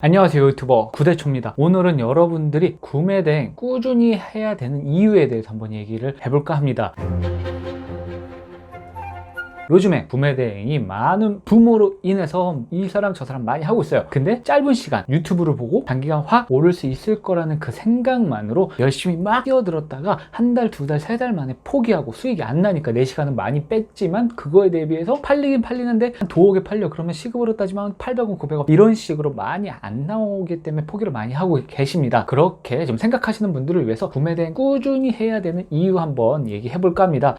안녕하세요 유튜버 구대초입니다. 오늘은 여러분들이 구매 대행 꾸준히 해야 되는 이유에 대해서 한번 얘기를 해볼까 합니다 요즘에 구매 대행이 많은 붐으로 인해서 이 사람 저 사람 많이 하고 있어요. 근데 짧은 시간 유튜브를 보고 단기간 확 오를 수 있을 거라는 그 생각만으로 열심히 막 뛰어들었다가 한 달, 두 달, 세 달 만에 포기하고 수익이 안 나니까 내 시간은 많이 뺐지만 그거에 대비해서 팔리긴 팔리는데 한 도억에 팔려. 그러면 시급으로 따지면 800원, 900원 이런 식으로 많이 안 나오기 때문에 포기를 많이 하고 계십니다. 그렇게 좀 생각하시는 분들을 위해서 구매 대행 꾸준히 해야 되는 이유 한번 얘기해 볼까 합니다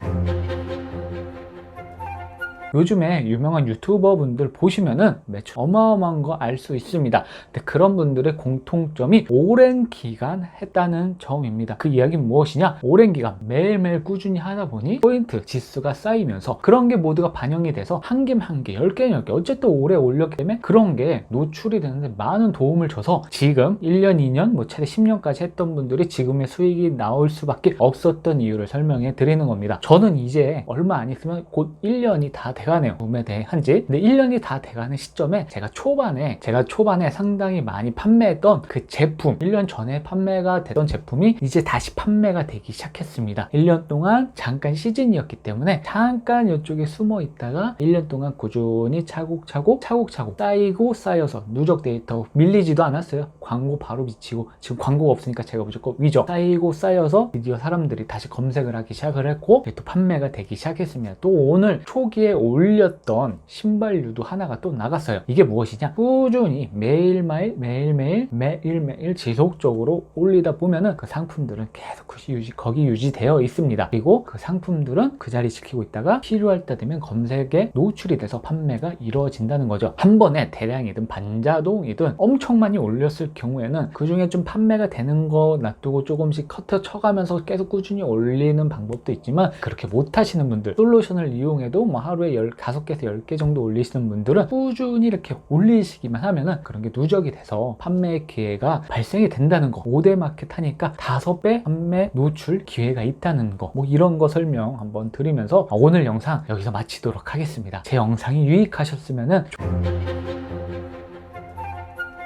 요즘에 유명한 유튜버 분들 보시면은 매출 어마어마한 거 알 수 있습니다. 근데 그런 분들의 공통점이 오랜 기간 했다는 점입니다. 그 이야기는 무엇이냐? 오랜 기간 매일매일 꾸준히 하다 보니 포인트 지수가 쌓이면서 그런 게 모두가 반영이 돼서 한 개면 한 개, 열 개는 열 개, 어쨌든 오래 올렸기 때문에 그런 게 노출이 되는데 많은 도움을 줘서 지금 1년, 2년, 뭐 최대 10년까지 했던 분들이 지금의 수익이 나올 수밖에 없었던 이유를 설명해 드리는 겁니다. 저는 이제 얼마 안 있으면 곧 1년이 다 돼가네요. 구매 대행한지. 근데 1년이 다 돼가는 시점에 제가 초반에 제가 초반에 상당히 많이 판매했던 그 제품 1년 전에 판매가 되던 제품이 이제 다시 판매가 되기 시작했습니다. 1년 동안 잠깐 시즌이었기 때문에 잠깐 이쪽에 숨어 있다가 1년 동안 꾸준히 차곡차곡 차곡차곡 쌓이고 쌓여서 누적 데이터 밀리지도 않았어요. 광고 바로 비치고 지금 광고가 없으니까 제가 무조건 위죠. 쌓이고 쌓여서 드디어 사람들이 다시 검색을 하기 시작을 했고 또 판매가 되기 시작했습니다. 또 오늘 초기에 올렸던 신발류도 하나가 또 나갔어요. 이게 무엇이냐? 꾸준히 매일매일 매일매일 매일매일 지속적으로 올리다 보면은 그 상품들은 계속 그 유지, 거기 유지되어 있습니다. 그리고 그 상품들은 그 자리 지키고 있다가 필요할 때 되면 검색에 노출이 돼서 판매가 이루어진다는 거죠. 한 번에 대량이든 반자동이든 엄청 많이 올렸을 경우에는 그 중에 좀 판매가 되는 거 놔두고 조금씩 커트 쳐가면서 계속 꾸준히 올리는 방법도 있지만 그렇게 못 하시는 분들 솔루션을 이용해도 뭐 하루에 15개에서 10개 정도 올리시는 분들은 꾸준히 이렇게 올리시기만 하면은 그런 게 누적이 돼서 판매 기회가 발생이 된다는 거. 5대 마켓 하니까 5배 판매 노출 기회가 있다는 거. 뭐 이런 거 설명 한번 드리면서 오늘 영상 여기서 마치도록 하겠습니다. 제 영상이 유익하셨으면은